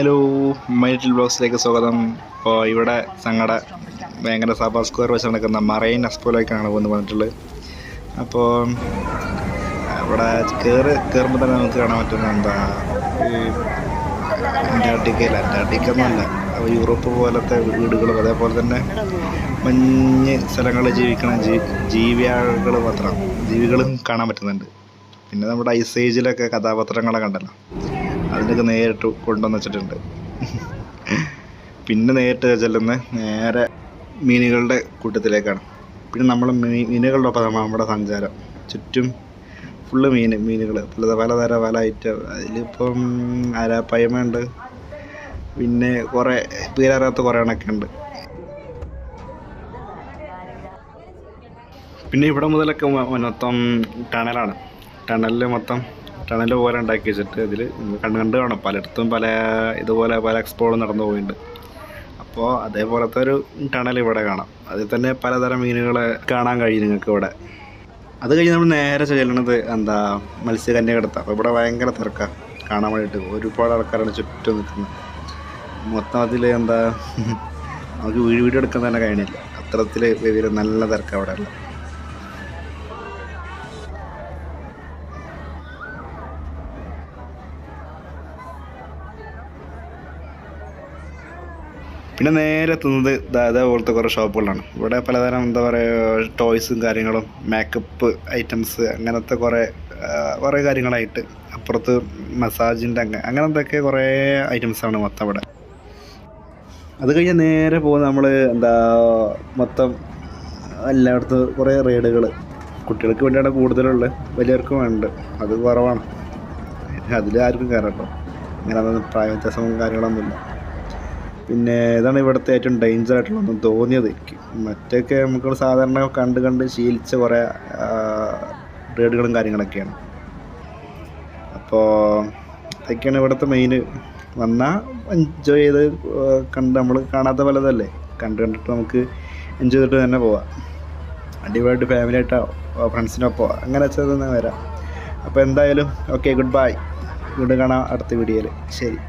Hello മൈറ്റിൽ ബ്ലോഗ്സിലേക്ക് സ്വാഗതം. ഇപ്പോൾ ഇവിടെ ഞങ്ങളുടെ ഭയങ്കര സഭ സ്ക്വയർ വെച്ച് നടക്കുന്ന മറൈൻ എക്സ്പോയിലേക്കാണ് വന്ന് വന്നിട്ടുള്ളത് അപ്പോൾ ഇവിടെ കയറി കയറുമ്പോൾ തന്നെ നമുക്ക് കാണാൻ പറ്റുന്ന എന്താ ഈ അന്റാർട്ടിക്കയില്ല അന്റാർട്ടിക്ക അപ്പോൾ യൂറോപ്പ് പോലത്തെ വീടുകളും അതേപോലെ തന്നെ മഞ്ഞ് സ്ഥലങ്ങളിൽ ജീവിക്കണ ജീ ജീവികൾ മാത്രം ജീവികളും കാണാൻ പറ്റുന്നുണ്ട്. പിന്നെ നമ്മുടെ ഐസേജിലൊക്കെ കഥാപാത്രങ്ങളെ കണ്ടല്ലോ അതിനൊക്കെ നേരിട്ട് കൊണ്ടുവന്ന് വെച്ചിട്ടുണ്ട്. പിന്നെ നേരിട്ട് ചെല്ലുന്ന നേരെ മീനുകളുടെ കൂട്ടത്തിലേക്കാണ്. പിന്നെ നമ്മൾ മീനുകളുടെ ഒപ്പം നമ്മുടെ സഞ്ചാരം. ചുറ്റും ഫുള്ള് മീൻ മീനുകൾ പല പലതര പല ഐറ്റം അതിലിപ്പം അരാപ്പയ്മയുണ്ട് പിന്നെ കുറേ പേരറിയാത്ത കുറേ എണ്ണൊക്കെ ഉണ്ട് പിന്നെ ഇവിടെ മുതലൊക്കെ മൊത്തം ടണലാണ്. ടണലിൽ മൊത്തം ടണൽ പോലെ ഉണ്ടാക്കി വെച്ചിട്ട് ഇതിൽ കണ്ട് കണ്ട് കാണും. പലയിടത്തും പല ഇതുപോലെ പല എക്സ്പോളും നടന്നു പോയിട്ടുണ്ട് അപ്പോൾ അതേപോലത്തെ ഒരു ടണൽ ഇവിടെ കാണാം. അതിൽ തന്നെ പലതരം മീനുകളെ കാണാൻ കഴിയും നിങ്ങൾക്ക് ഇവിടെ. അത് കഴിഞ്ഞ് നമ്മൾ നേരെ ചെല്ലണത് എന്താ മത്സ്യകന്യ കിടത്ത. അപ്പോൾ ഇവിടെ ഭയങ്കര തിരക്കാണ് കാണാൻ വേണ്ടിയിട്ട് ഒരുപാട് ആൾക്കാരാണ് ചുറ്റും നിൽക്കുന്നത് മൊത്തം അതിൽ എന്താ നമുക്ക് വീട് എടുക്കാൻ തന്നെ കഴിയണില്ല. അത്തരത്തിൽ നല്ല തിരക്കാണ് അവിടെ പിന്നെ നേരെ എത്തുന്നത് ഇതേപോലത്തെ കുറേ ഷോപ്പുകളാണ്. ഇവിടെ പലതരം എന്താ പറയുക ടോയ്സും കാര്യങ്ങളും മേക്കപ്പ് ഐറ്റംസ് അങ്ങനത്തെ കുറേ കുറേ കാര്യങ്ങളായിട്ട് അപ്പുറത്ത് മസാജിന്റെ അങ്ങനെ അങ്ങനത്തെയൊക്കെ കുറേ ഐറ്റംസാണ് മൊത്തം ഇവിടെ. അത് കഴിഞ്ഞ് നേരെ പോകുന്ന നമ്മൾ എന്താ മൊത്തം എല്ലായിടത്തും കുറേ റൈഡുകൾ കുട്ടികൾക്ക് വേണ്ടിയാണ് കൂടുതലുള്ളത് വലിയവർക്കും വേണ്ട അത് കുറവാണ്. അതിൽ ആർക്കും കയറട്ടോ അങ്ങനെ പ്രായ വ്യത്യാസവും കാര്യങ്ങളൊന്നുമില്ല. പിന്നെ ഇതാണ് ഇവിടുത്തെ ഏറ്റവും ഡേഞ്ചർ ആയിട്ടുള്ളതെന്ന് തോന്നിയത് എനിക്ക്. മറ്റൊക്കെ നമുക്ക് സാധാരണ കണ്ട് കണ്ട് ശീലിച്ച കുറേ റേഡുകളും കാര്യങ്ങളൊക്കെയാണ്. അപ്പോൾ ഇതൊക്കെയാണ് ഇവിടുത്തെ മെയിൻ വന്നാൽ എൻജോയ് ചെയ്ത് കണ്ട് നമ്മൾ കാണാത്ത പലതല്ലേ? കണ്ട് കണ്ടിട്ട് നമുക്ക് എൻജോയ് ചെയ്തിട്ട് തന്നെ പോവാം. അടിപൊളിയായിട്ട് ഫാമിലി ആയിട്ടോ ഫ്രണ്ട്സിനൊപ്പോ അങ്ങനെ വെച്ചാൽ തന്നെ വരാം. അപ്പോൾ എന്തായാലും ഓക്കെ ഗുഡ് ബൈ വീണ്ടും കാണാം അടുത്ത വീഡിയോയിൽ ശരി.